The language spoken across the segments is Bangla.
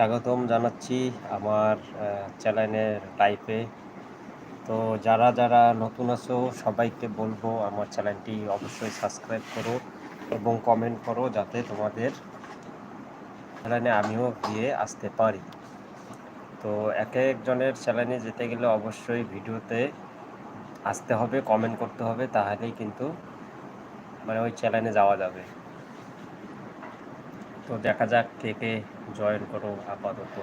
স্বাগতম জানাচ্ছি আমার চ্যানেলের লাইফে। তো যারা যারা নতুন আছো, সবাইকে বলব আমার চ্যানেলটি অবশ্যই সাবস্ক্রাইব করো এবং কমেন্ট করো যাতে তোমাদের চ্যানেলে আমিও গিয়ে আসতে পারি। তো এক একজনের চ্যানেলে যেতে গেলে অবশ্যই ভিডিওতে আসতে হবে, কমেন্ট করতে হবে, তাহলেই কিন্তু মানে ওই চ্যানেলে যাওয়া যাবে। তো দেখা যাক কে কে জয়েন করো আপাতত।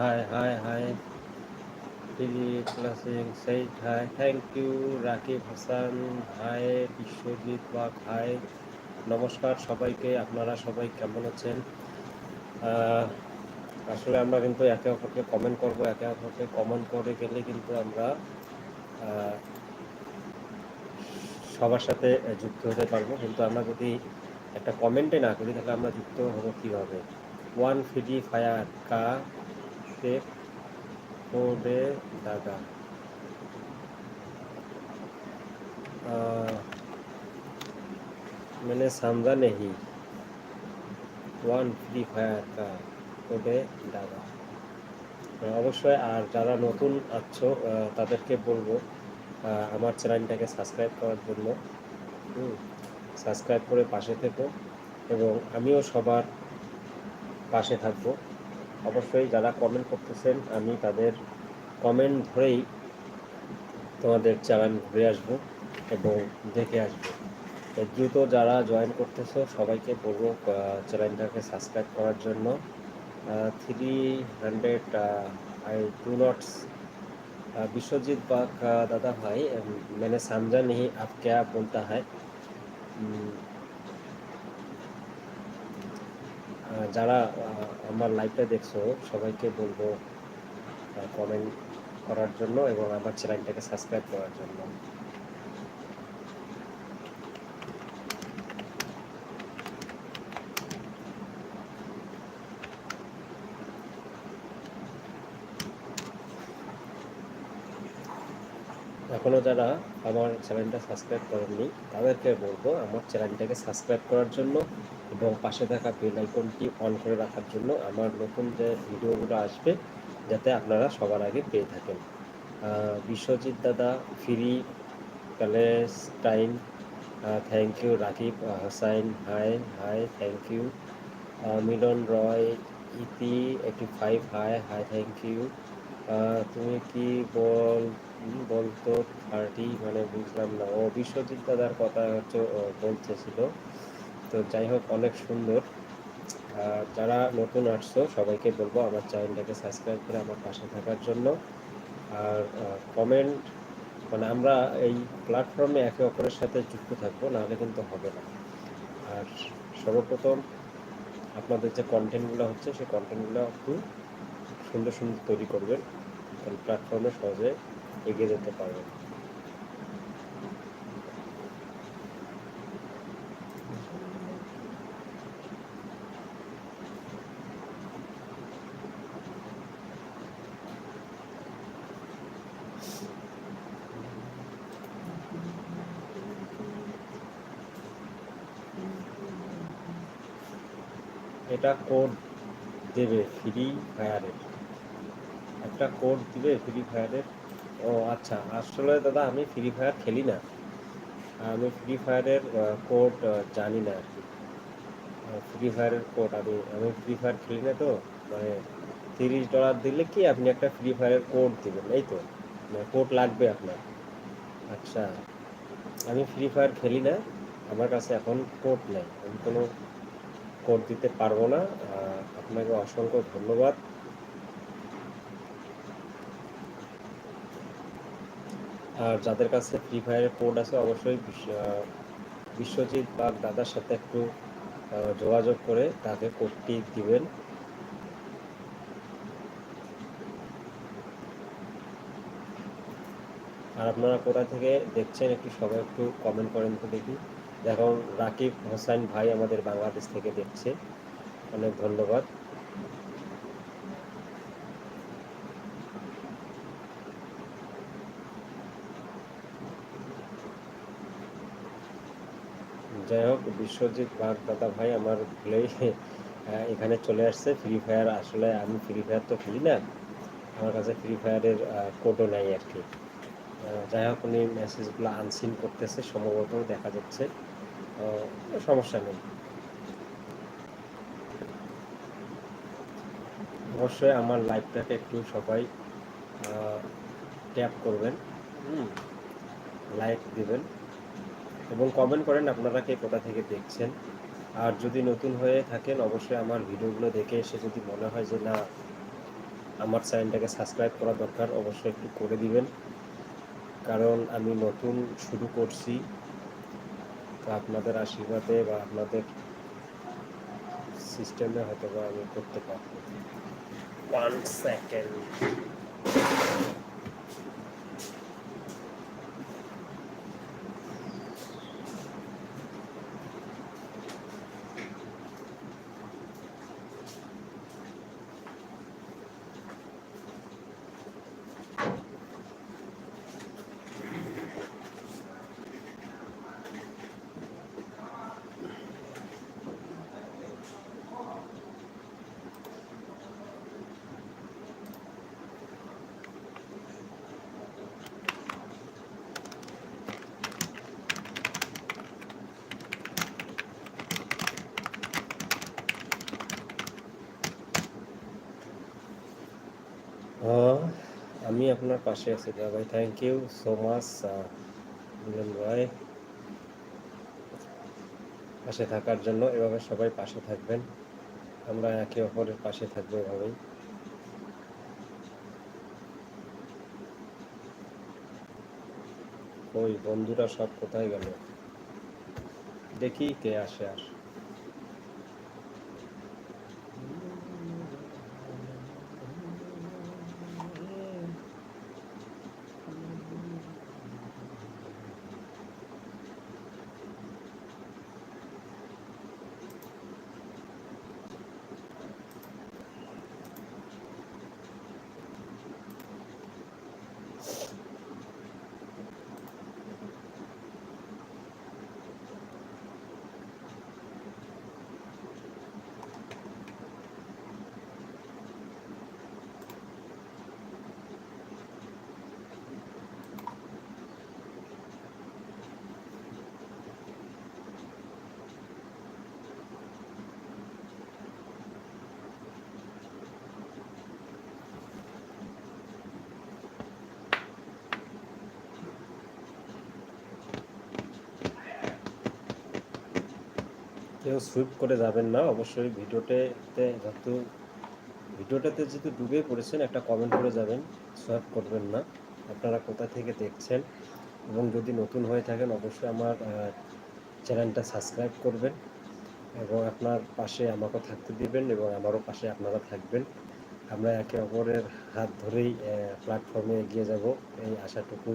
হাই হাই হাই দিলীপ ক্লাসিং সেইট hi thank you Rakib Hasan hi Biswajit Bag hi নমস্কার সবাইকে, আপনারা সবাই কেমন আছেন? আসলে আমরা কিন্তু একে অপরকে কমেন্ট করব, একে অপরকে কমেন্ট করে গেলে কিন্তু আমরা সবার সাথে যুক্ত হতে পারব। কিন্তু আমরা যদি একটা কমেন্টে না করি, তাহলে আমরা যুক্ত হব কীভাবে? ওয়ান ফিডি ফায়ার কা से कोडे दादा मैंने समझा नहीं ওয়ান ফ্রি ফায়ার কা কোডে দাদা অবশ্যই আর যারা নতুন আছো তাদেরকে বলবো আমার চ্যানেলটাকে সাবস্ক্রাইব করার জন্য সাবস্ক্রাইব করে পাশে থেকো এবং আমিও সবার পাশে থাকবো অবশ্যই যারা কমেন্ট করতেছেন আমি তাদের কমেন্ট ধরেই তোমাদের চ্যানেল ঘুরে আসবো এবং দেখে আসবো দ্রুত যারা জয়েন করতেছো সবাইকে বলবো চ্যানেলটাকে সাবস্ক্রাইব করার জন্য থ্রি হান্ড্রেড আই টু নটস বিশ্বজিৎ বাগ দাদা ভাই मैंने समझा नहीं आप क्या बोलता है যারা আমার লাইভটা দেখছ, সবাইকে বলব কমেন্ট করার জন্য এবং আমার চ্যানেলটাকে সাবস্ক্রাইব করার জন্য। এখনও যারা আমার চ্যানেলটা সাবস্ক্রাইব করেননি, তাদেরকে বলব, আমার চ্যানেলটাকে সাবস্ক্রাইব করার জন্য এবং পাশে থাকা বেল আইকনটি অন করে রাখার জন্য আমার নতুন যে ভিডিওগুলো আসবে, যাতে আপনারা সবার আগে পেয়ে থাকেন। বিশ্বজিৎ দাদা, free Palestine thank you Rakib Hasain hi hi thank you Milan Roy, Iti eighty five hi hi thank you তুমি কি বল, বলতো থার্টি মানে বুঝলাম না। ও বিশ্বজিৎ দাদার কথা হচ্ছে বলতেছিল তো যাই হোক, অনেক সুন্দর। যারা নতুন আসছো, সবাইকে বলব আমার চ্যানেলটাকে সাবস্ক্রাইব করে আমার পাশে থাকার জন্য। আর কমেন্ট মানে আমরা এই প্ল্যাটফর্মে একে অপরের সাথে যুক্ত থাকব, নাহলে কিন্তু হবে না। আর সর্বপ্রথম আপনাদের যে কন্টেন্টগুলো হচ্ছে, সেই কন্টেন্টগুলো একটু সুন্দর সুন্দর তৈরি করবেন। প্ল্যাটফর্মে সহজে এগিয়ে যেতে পারবেন। এটা কোড দেবে ফ্রি ফায়ারের একটা কোড দিবে ফ্রি ফায়ারের ও আচ্ছা আসলে দাদা আমি ফ্রি ফায়ার খেলি না। আমি ফ্রি ফায়ারের কোড জানি না আর কি। ফ্রি ফায়ারের কোড আমি আমি ফ্রি ফায়ার খেলি না তো। মানে তিরিশ ডলার দিলে কি আপনি একটা ফ্রি ফায়ারের কোড দেবেন, এই তো? মানে কোড লাগবে আপনার। আচ্ছা আমি ফ্রি ফায়ার খেলি না। আমার কাছে এখন কোড নেই। আমি কোনো কোড দিতে পারব না। আপনাকে অসংখ্য ধন্যবাদ। আর যাদের কাছে ফ্রি ফায়ারের কোড আছে, অবশ্যই বিশ্বজিৎ বা দাদার সাথে একটু যোগাযোগ করে তাকে কোডটি দিবেন। আর আপনারা কোথা থেকে দেখছেন, একটু সবাই একটু কমেন্ট করেন তো দেখি। দেখুন রাকিব হোসেন ভাই আমাদের বাংলাদেশ থেকে দেখছে। অনেক ধন্যবাদ। যাই হোক, বিশ্বজিৎ বাগ দাদা ভাই আমার ভুলেই এখানে চলে আসছে। ফ্রি ফায়ার আসলে আমি ফ্রি ফায়ার তো খেলি না। আমার কাছে ফ্রি ফায়ারের কোডও নাই আর কি। যাই হোক, উনি মেসেজগুলো আনসিন করতেছে, সম্ভবত দেখা যাচ্ছে। সমস্যা নেই। অবশ্যই আমার লাইভটাকে একটু সবাই ট্যাপ করবেন লাইক দিবেন এবং কমেন্ট করেন আপনারা কে কোথা থেকে দেখছেন। আর যদি নতুন হয়ে থাকেন, অবশ্যই আমার ভিডিওগুলো দেখে এসে যদি মনে হয় যে না, আমার চ্যানেলটাকে সাবস্ক্রাইব করা দরকার, অবশ্যই একটু করে দিবেন। কারণ আমি নতুন শুরু করছি তো আপনাদের আশীর্বাদে বা আপনাদের সিস্টেমে হয়তো বা আমি করতে পারব ওয়ান সেকেন্ড আমি আপনার পাশে আছি দাদা ভাই thank you so much Milan ভাই পাশে থাকার জন্য এভাবে সবাই পাশে থাকবেন। আমরা একে অপরের পাশে থাকব এভাবেই। ওই বন্ধুরা সব কোথায় গেল? দেখি কে আসে আস কেউ সুইপ করে যাবেন না। অবশ্যই ভিডিওতে যেহেতু, ভিডিওটাতে যেহেতু ডুবে পড়েছেন, একটা কমেন্ট করে যাবেন। সোয়াইপ করবেন না। আপনারা কোথা থেকে দেখছেন? এবং যদি নতুন হয়ে থাকেন, অবশ্যই আমার চ্যানেলটা সাবস্ক্রাইব করবেন এবং আপনার পাশে আমাকেও থাকতে দিবেন এবং আমারও পাশে আপনারা থাকবেন। আমরা একে অপরের হাত ধরেই প্ল্যাটফর্মে এগিয়ে যাব। এই আশাটুকু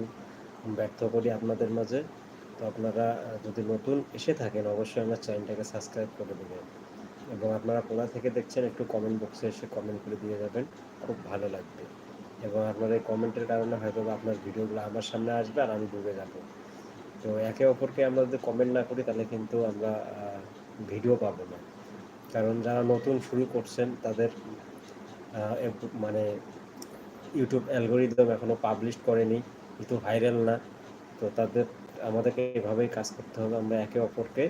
ব্যর্থ করি আপনাদের মাঝে। তো আপনারা যদি নতুন এসে থাকেন, অবশ্যই আমার চ্যানেলটাকে সাবস্ক্রাইব করে দেবেন। এবং আপনারা কোথা থেকে দেখছেন, একটু কমেন্ট বক্সে এসে কমেন্ট করে দিয়ে যাবেন। খুব ভালো লাগবে। এবং আপনার এই কমেন্টের কারণে হয়তো আপনার ভিডিওগুলো আমার সামনে আসবে আর আমি ডুবে যাব। তো একে অপরকে আমরা যদি কমেন্ট না করি, তাহলে কিন্তু আমরা ভিডিও পাবো না। কারণ যারা নতুন শুরু করছেন, তাদের মানে ইউটিউব অ্যালগোরিদম এখনও পাবলিশ করেনি। কিন্তু ভাইরাল না। তো তাদের আমাদেরকে এভাবেই কাজ করতে হবে আমরা একে অপরকে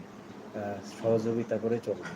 সহযোগিতা করে চলব।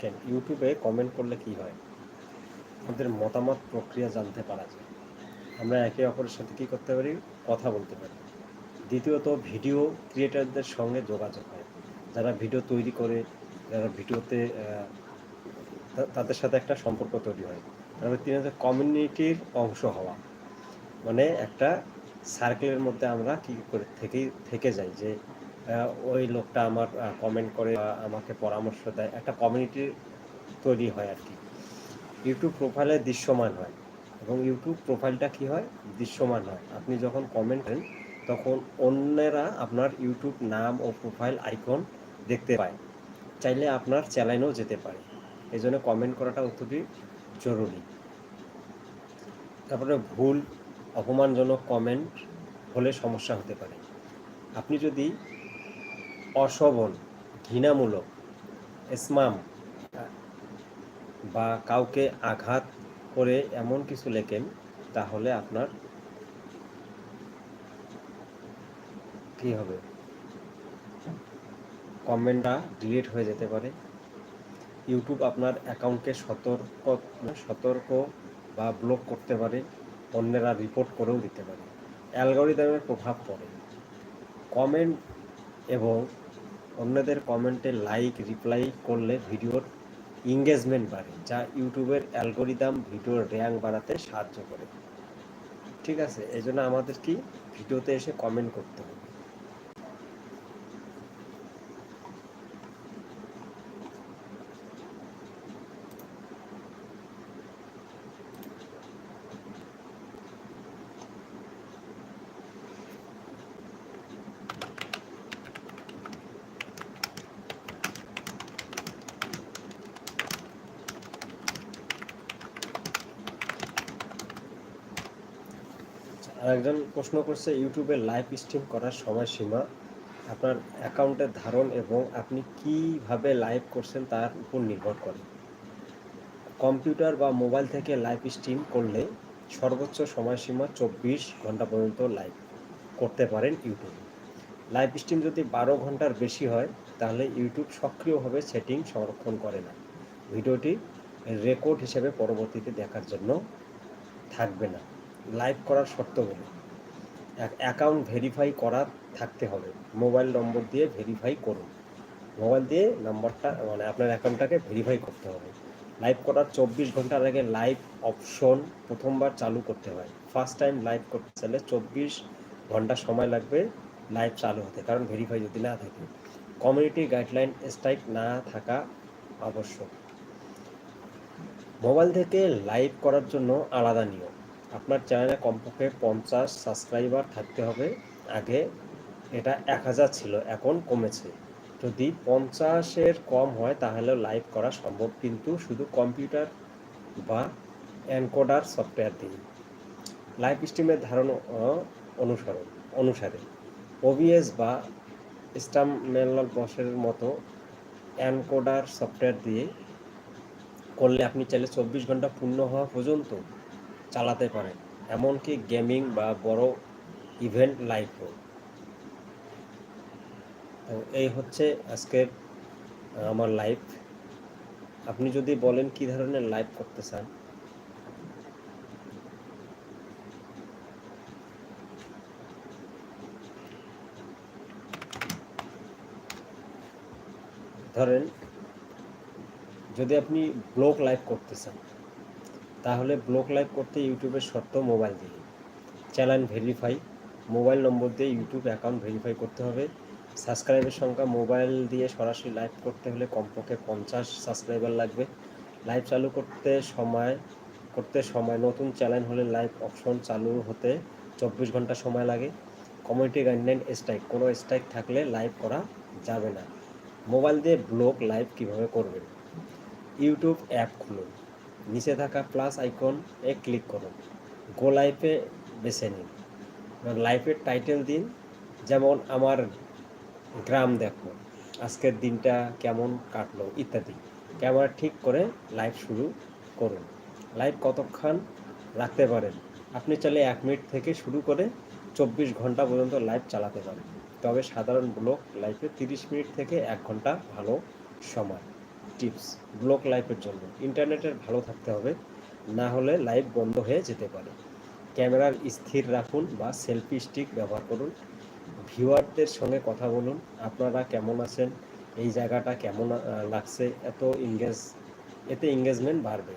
দেখেন ইউটিউবে কমেন্ট করলে কি হয়? আমাদের মতামত, প্রক্রিয়া জানতে পারা যায়। আমরা একে অপরের সাথে কী করতে পারি? কথা বলতে পারি। দ্বিতীয়ত, ভিডিও ক্রিয়েটারদের সঙ্গে যোগাযোগ হয়। যারা ভিডিও তৈরি করে, যারা ভিডিওতে তাদের সাথে একটা সম্পর্ক তৈরি হয়। তারপরে তিন হচ্ছে কমিউনিটির অংশ হওয়া। মানে একটা সার্কেলের মধ্যে আমরা কী করে থেকেই থেকে যাই যে ওই লোকটা আমার কমেন্ট করে আমাকে পরামর্শ দেয়। একটা কমিউনিটি তৈরি হয় আর কি। ইউটিউব প্রোফাইলে দৃশ্যমান হয়। এবং ইউটিউব প্রোফাইলটা কি হয়? দৃশ্যমান হয়। আপনি যখন কমেন্ট করেন, তখন অন্যেরা আপনার ইউটিউব নাম ও প্রোফাইল আইকন দেখতে পায়। চাইলে আপনার চ্যানেলেও যেতে পারে। এই জন্য কমেন্ট করাটা অত্যধিক জরুরি। তারপরে ভুল, অপমানজনক কমেন্ট হলে সমস্যা হতে পারে। আপনি যদি অশোভন, ঘৃণামূলক, স্মাম, বা কাউকে আঘাত করে এমন কিছু লেখেন, তাহলে আপনার কি হবে? কমেন্টটা ডিলিট হয়ে যেতে পারে। ইউটিউব আপনার অ্যাকাউন্টকে সতর্ক সতর্ক বা ব্লক করতে পারে, অন্যেরা রিপোর্ট করেও দিতে পারে। অ্যালগোরিদমের প্রভাব পড়ে। কমেন্ট এবং অন্যদের কমেন্টে লাইক রিপ্লাই করলে ভিডিওর ইংগেজমেন্ট বাড়ে, যা ইউটিউবের অ্যালগোরিদাম ভিডিওর র্যাঙ্ক বাড়াতে সাহায্য করে। ঠিক আছে এই জন্য আমাদের কি ভিডিওতে এসে কমেন্ট করতে হবে। আরেকজন প্রশ্ন করছে, ইউটিউবে লাইভ স্ট্রিম করার সময়সীমা, আপনার অ্যাকাউন্টের ধারণ এবং আপনি কীভাবে লাইভ করছেন তার উপর নির্ভর করে। কম্পিউটার বা মোবাইল থেকে লাইভ স্ট্রিম করলে সর্বোচ্চ সময়সীমা চব্বিশ ঘণ্টা পর্যন্ত লাইভ করতে পারেন ইউটিউবে। লাইভ স্ট্রিম যদি বারো ঘণ্টার বেশি হয়, তাহলে ইউটিউব সক্রিয়ভাবে সেটিং সংরক্ষণ করে না। ভিডিওটি রেকর্ড হিসেবে পরবর্তীতে দেখার জন্য থাকবে না। লাইভ করার শর্তগুলো অ্যাকাউন্ট ভেরিফাই করা থাকতে হবে। মোবাইল নম্বর দিয়ে ভেরিফাই করুন। মোবাইল দিয়ে নম্বরটা মানে আপনার অ্যাকাউন্টটাকে ভেরিফাই করতে হবে। লাইভ করার চব্বিশ ঘণ্টার আগে লাইভ অপশন প্রথমবার চালু করতে হয়। ফার্স্ট টাইম লাইভ করতে চাইলে চব্বিশ ঘণ্টা সময় লাগবে লাইভ চালু হতে, কারণ ভেরিফাই যদি না থাকে। কমিউনিটি গাইডলাইন স্ট্রাইক না থাকা আবশ্যক। মোবাইল থেকে লাইভ করার জন্য আলাদা নিয়ম। আপনার চ্যানেলে কমপক্ষে পঞ্চাশ সাবস্ক্রাইবার থাকতে হবে। আগে এটা এক হাজার ছিল, এখন কমেছে। যদি পঞ্চাশের কম হয়, তাহলে লাইভ করা সম্ভব। কিন্তু শুধু কম্পিউটার বা অ্যানকোডার সফটওয়্যার দিন। লাইভ স্ট্রিমের ধারণ অনুসরণ, অনুসারে। ওবিএস বা স্টামেল বসের মতো অ্যানকোডার সফটওয়্যার দিয়ে করলে আপনি চাইলে চব্বিশ ঘণ্টা পূর্ণ হওয়া পর্যন্ত চালাতে পারেন এমনকি গেমিং বা বড় ইভেন্ট লাইভও তো এই হচ্ছে আজকের আমার লাইভ আপনি যদি বলেন কি ধরনের লাইভ করতে চান? ধরেন, যদি আপনি ব্লগ লাইভ করতে চান তাহলে ব্লগ লাইভ করতে ইউটিউবের শর্ত মোবাইল দিয়ে চ্যানেল ভেরিফাই মোবাইল নম্বর দিয়ে ইউটিউব অ্যাকাউন্ট ভেরিফাই করতে হবে। সাবস্ক্রাইবের সংখ্যা মোবাইল দিয়ে সরাসরি লাইভ করতে হলে কমপক্ষে পঞ্চাশ সাবস্ক্রাইবার লাগবে। লাইভ চালু করতে সময় করতে সময়। নতুন চ্যানেল হলে লাইভ অপশন চালু হতে চব্বিশ ঘণ্টা সময় লাগে। কমিউনিটি গাইডলাইন স্ট্রাইক কোনো স্ট্রাইক থাকলে লাইভ করা যাবে না। মোবাইল দিয়ে ব্লগ লাইভ কীভাবে করবেন? ইউটিউব অ্যাপ খুলুন। নিচে থাকা প্লাস আইকন এ ক্লিক করুন। গো লাইফে বেছে নিন। এবং লাইফের টাইটেল দিন। যেমন আমার গ্রাম দেখো আজকের দিনটা কেমন কাটলো ইত্যাদি। ক্যামেরা ঠিক করে লাইভ শুরু করুন। লাইভ কতক্ষণ রাখতে পারেন? আপনি চাইলে এক মিনিট থেকে শুরু করে চব্বিশ ঘণ্টা পর্যন্ত লাইভ চালাতে পারেন। তবে সাধারণ ব্লগ লাইফে তিরিশ মিনিট থেকে এক ঘণ্টা ভালো সময়। টিপস ব্লক লাইফের জন্য। ইন্টারনেটের ভালো থাকতে হবে, না হলে লাইভ বন্ধ হয়ে যেতে পারে। ক্যামেরার স্থির রাখুন বা সেলফি স্টিক ব্যবহার করুন। ভিউয়ারদের সঙ্গে কথা বলুন, আপনারা কেমন আছেন, এই জায়গাটা কেমন লাগছে, এত ইংগেজ এতে এঙ্গেজমেন্ট বাড়বে।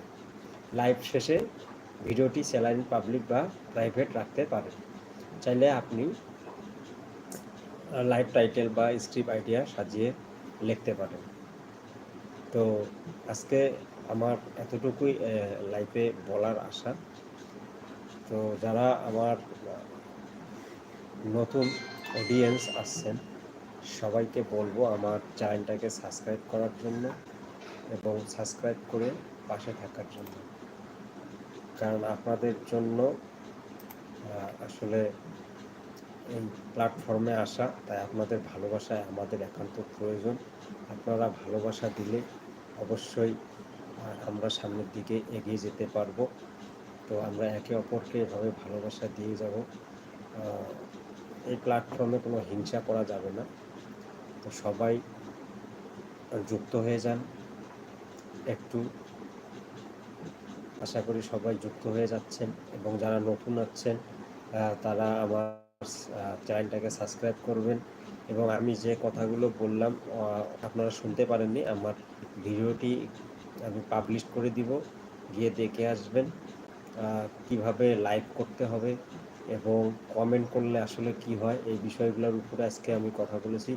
লাইভ শেষে ভিডিওটি স্যালাইন পাবলিক বা প্রাইভেট রাখতে পারেন। চাইলে আপনি লাইভ টাইটেল বা স্ক্রিপ্ট আইডিয়া সাজিয়ে লিখতে পারেন। তো আজকে আমার এতটুকুই লাইফে বলার আশা। তো যারা আমার নতুন অডিয়েন্স আসছেন, সবাইকে বলব আমার চ্যানেলটাকে সাবস্ক্রাইব করার জন্য এবং সাবস্ক্রাইব করে পাশে থাকার জন্য। কারণ আপনাদের জন্য আসলে এই প্ল্যাটফর্মে আসা, তাই আপনাদের ভালোবাসায় আমাদের একান্ত প্রয়োজন। আপনারা ভালোবাসা দিলে অবশ্যই আমরা সামনের দিকে এগিয়ে যেতে পারব। তো আমরা একে অপরকে এভাবে ভালোবাসা দিয়ে যাব। এই প্ল্যাটফর্মে কোনো হিংসা করা যাবে না। তো সবাই যুক্ত হয়ে যান। একটু আশা করি সবাই যুক্ত হয়ে যাচ্ছেন এবং যারা নতুন আছেন তারা আমার চ্যানেলটাকে সাবস্ক্রাইব করবেন। এবং আমি যে কথাগুলো বললাম আপনারা শুনতে পারেননি, আমার ভিডিওটি আমি পাবলিশ করে দিব। গিয়ে দেখে আসবেন কীভাবে লাইভ করতে হবে এবং কমেন্ট করলে আসলে কি হয়, এই বিষয়গুলোর উপরে আজকে আমি কথা বলেছি।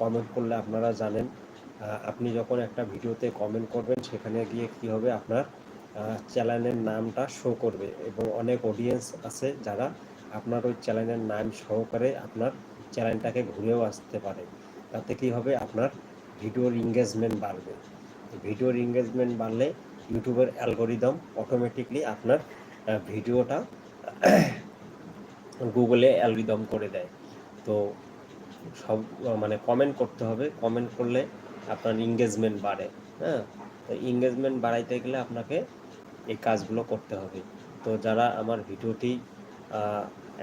কমেন্ট করলে আপনারা জানেন আপনি যখন একটা ভিডিওতে কমেন্ট করবেন, সেখানে গিয়ে কি হবে, আপনার চ্যানেলের নামটা শো করবে। এবং অনেক অডিয়েন্স আছে যারা আপনার ওই চ্যানেলের নাম সহকারে আপনার চ্যানেলটাকে ঘুরেও আসতে পারে। তাতে কি হবে? আপনার ভিডিওর ইংগেজমেন্ট বাড়বে। ভিডিওর ইংগেজমেন্ট বাড়লে ইউটিউবের অ্যালগোরিদম অটোমেটিকলি আপনার ভিডিওটা গুগলে অ্যালগোরিদম করে দেয়। তো সব মানে কমেন্ট করতে হবে। কমেন্ট করলে আপনার ইংগেজমেন্ট বাড়ে। হ্যাঁ? তো ইংগেজমেন্ট বাড়াইতে গেলে আপনাকে এই কাজগুলো করতে হবে। তো যারা আমার ভিডিওটি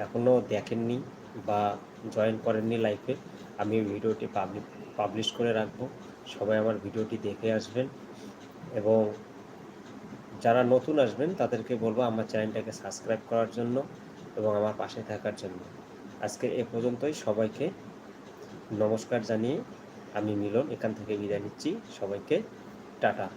এখনও দেখেননি বা জয়েন করেননি লাইফে আমি ভিডিওটি পাবলিশ করে রাখব। সবাই আমার ভিডিওটি দেখে আসবেন। এবং যারা নতুন আসবেন, তাদেরকে বলব আমার চ্যানেলটাকে সাবস্ক্রাইব করার জন্য এবং আমার পাশে থাকার জন্য। আজকে এ পর্যন্তই। সবাইকে নমস্কার জানিয়ে আমি মিলন এখান থেকে বিদায় নিচ্ছি। সবাইকে টাটা।